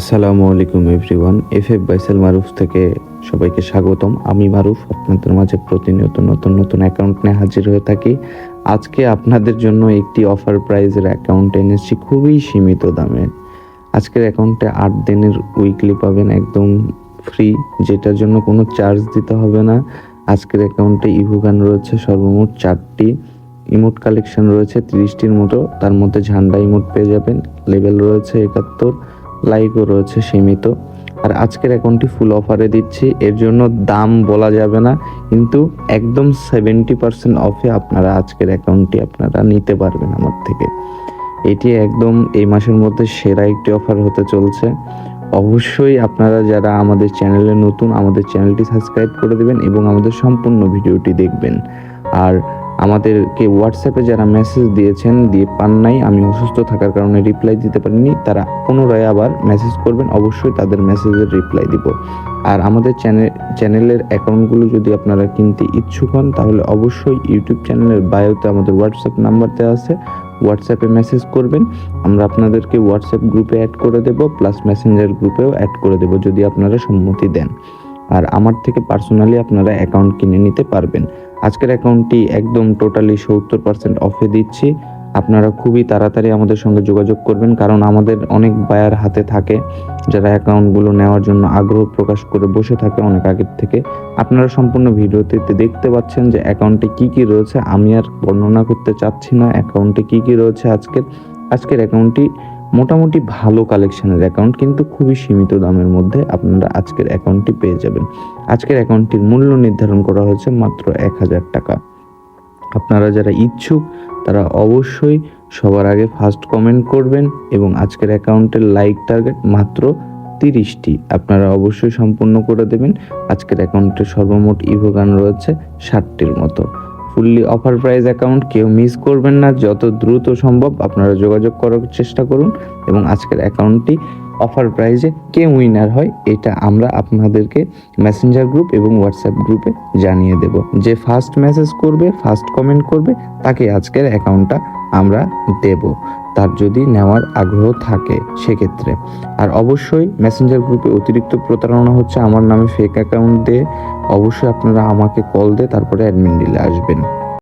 আসসালামু আলাইকুম everyone, F F বাইসাল Maruf থেকে সবাইকে স্বাগতম। আমি মারুফ, আপনাদের মাঝে প্রতিনিয়ত নতুন নতুন অ্যাকাউন্ট নিয়ে হাজির হয়ে থাকি। আজকে আপনাদের জন্য একটি অফার প্রাইজের অ্যাকাউন্ট এনেছি খুবই সীমিত দামে। আজকের অ্যাকাউন্টে আট দিনের উইকলি পাবেন একদম ফ্রি যেটার জন্য কোনো চার্জ দিতে হবে না। আজকের অ্যাকাউন্টে ইভুগান রয়েছে সর্বমোট চারটি। ইমোট কালেকশন রয়েছে তিরিশটির মতো, তার মধ্যে ঝান্ডা ইমোট পেয়ে যাবেন। লেভেল রয়েছে একাত্তর। লাইকও রয়েছে সীমিত। আর আজকের অ্যাকাউন্টটি ফুল অফারে দিচ্ছি। এর জন্য দাম বলা যাবে না, কিন্তু একদম সেভেন্টি পার্সেন্ট অফে আপনারা আজকের অ্যাকাউন্টটি আপনারা নিতে পারবেন আমার থেকে। এটি একদম এই মাসের মধ্যে সেরা একটি অফার হতে চলছে। অবশ্যই আপনারা যারা আমাদের চ্যানেলে নতুন, আমাদের চ্যানেলটি সাবস্ক্রাইব করে দেবেন এবং আমাদের সম্পূর্ণ ভিডিওটি দেখবেন। আর আমাদেরকে হোয়াটসঅ্যাপে যারা মেসেজ দিয়েছেন, দিয়ে পান নাই, আমি অসুস্থ থাকার কারণে রিপ্লাই দিতে পারিনি, তারা পুনরায় আবার মেসেজ করবেন, অবশ্যই তাদের মেসেজের রিপ্লাই দিব। আর আমাদের চ্যানেল চ্যানেলের অ্যাকাউন্টগুলো যদি আপনারা কিনতে ইচ্ছুক হন, তাহলে অবশ্যই ইউটিউব চ্যানেলের বায়োতে আমাদের হোয়াটসঅ্যাপ নাম্বার দেওয়া আছে হোয়াটসঅ্যাপে মেসেজ করবেন, আমরা আপনাদেরকে হোয়াটসঅ্যাপ গ্রুপে অ্যাড করে দেব প্লাস মেসেঞ্জার গ্রুপেও অ্যাড করে দেব, যদি আপনারা সম্মতি দেন। আর আমার থেকে পার্সোনালি আপনারা অ্যাকাউন্ট কিনে নিতে পারবেন। আজকের অ্যাকাউন্টটি একদম টোটালি সত্তর পার্সেন্ট অফে দিচ্ছি। আপনারা খুবই তাড়াতাড়ি আমাদের সঙ্গে যোগাযোগ করবেন, কারণ আমাদের অনেক বায়ার হাতে থাকে, যারা অ্যাকাউন্টগুলো নেওয়ার জন্য আগ্রহ প্রকাশ করে বসে থাকে অনেক আগের থেকে। আপনারা সম্পূর্ণ ভিডিওতে দেখতে পাচ্ছেন যে অ্যাকাউন্টে কি কি রয়েছে। আমি আর বর্ণনা করতে চাচ্ছি না, অ্যাকাউন্টে কি কি রয়েছে আজকের। আজকের অ্যাকাউন্টটি মোটামুটি ভালো কালেকশনের অ্যাকাউন্ট কিন্তু খুবই সীমিত দামের মধ্যে আপনারা আজকের অ্যাকাউন্টটি পেয়ে যাবেন। আজকের অ্যাকাউন্টটির মূল্য নির্ধারণ করা হয়েছে মাত্র এক হাজার টাকা। আপনারা যারা ইচ্ছুক, তারা অবশ্যই সবার আগে ফার্স্ট কমেন্ট করবেন এবং আজকের অ্যাকাউন্টের লাইক টার্গেট মাত্র তিরিশটি। আপনারা অবশ্যই সম্পূর্ণ করে দেবেন। আজকের অ্যাকাউন্টে সর্বমোট ইভোগান রয়েছে ষাটটির মতো। ফুললি অফার প্রাইস অ্যাকাউন্ট কেউ মিস করবেন না। যত দ্রুত সম্ভব আপনারা যোগাযোগ করার চেষ্টা করুন এবং আজকের অ্যাকাউন্টটি অফার প্রাইজে কে উইনার হয় এটা আমরা আপনাদেরকে মেসেঞ্জার গ্রুপ এবং হোয়াটসঅ্যাপ গ্রুপে জানিয়ে দেব। যে ফার্স্ট মেসেজ করবে ফার্স্ট কমেন্ট করবে, তাকে আজকের অ্যাকাউন্টটা আমরা দেব। তার যদি নেওয়ার আগ্রহ থাকে সেক্ষেত্রে। আর অবশ্যই মেসেঞ্জার গ্রুপে অতিরিক্ত প্রতারণা হচ্ছে আমার নামে ফেক অ্যাকাউন্ট দিয়ে, অবশ্যই আপনারা আমাকে কল দিয়ে তারপরে অ্যাডমিন ডিলে আসবেন।